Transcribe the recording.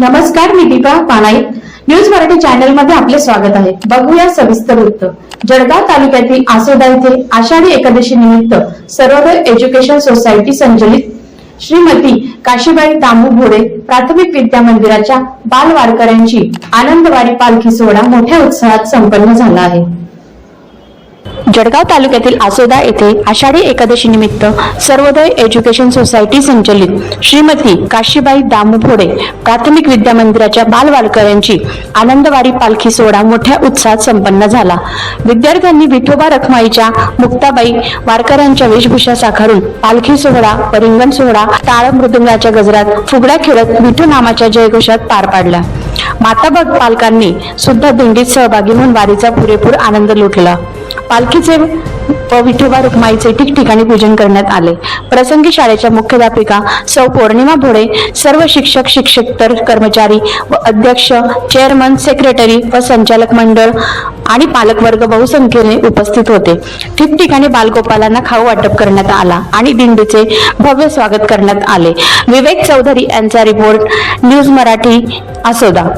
नमस्कार मी दीपा पानाई. न्यूज मराठी चॅनलमध्ये आपले स्वागत आहे. बघूया सविस्तर वृत्त जळगाव तालुक्यातील आसोदा येथे आषाढी एकादशी निमित्त सर्वोदय एज्युकेशन सोसायटी संचलित. श्रीमती काशीबाई दामू भोडे प्राथमिक विद्या मंदिराच्या बालवारकऱ्यांची आनंदवारी पालखी सोहळा मोठ्या उत्साहात संपन्न झाला आहे. जळगाव तालुक्यातील आसोदा येथे आषाढी एकादशी निमित्त सर्वोदय एज्युकेशन सोसायटी संचलित श्रीमती काशीबाई दामू भोडे प्राथमिक विद्या मंदिराच्या बालवारकऱ्यांची आनंदवारी पालखी सोहळा मोठ्या उत्साहात संपन्न झाला. विद्यार्थ्यांनी विठोबा रखमाईच्या मुक्ताबाई वारकऱ्यांच्या वेशभूषा साकारून पालखी सोहळा परिंगण सोहळा टाळ मृदुंगाच्या गजरात फुगड्या खेळत विठू नामाच्या जयघोषात पार पाडला. माताभक्त पालकांनी सुद्धा दिंडीत सहभागी होऊन वारीचा पुरेपूर आनंद लुटला. पालखीचे व विठोबा रुक्माईचे ठिकठिकाणी पूजन करण्यात आले. प्रसंगी शाळेच्या मुख्याध्यापिका सौ पौर्णिमा भोळे सर्व शिक्षक शिक्षकतर कर्मचारी व अध्यक्ष चेअरमन सेक्रेटरी व संचालक मंडळ आणि पालकवर्ग बहुसंख्येने उपस्थित होते. ठिकठिकाणी बालगोपालांना खाऊ वाटप करण्यात आला आणि दिंडीचे भव्य स्वागत करण्यात आले. विवेक चौधरी यांचा रिपोर्ट न्यूज मराठी असोदा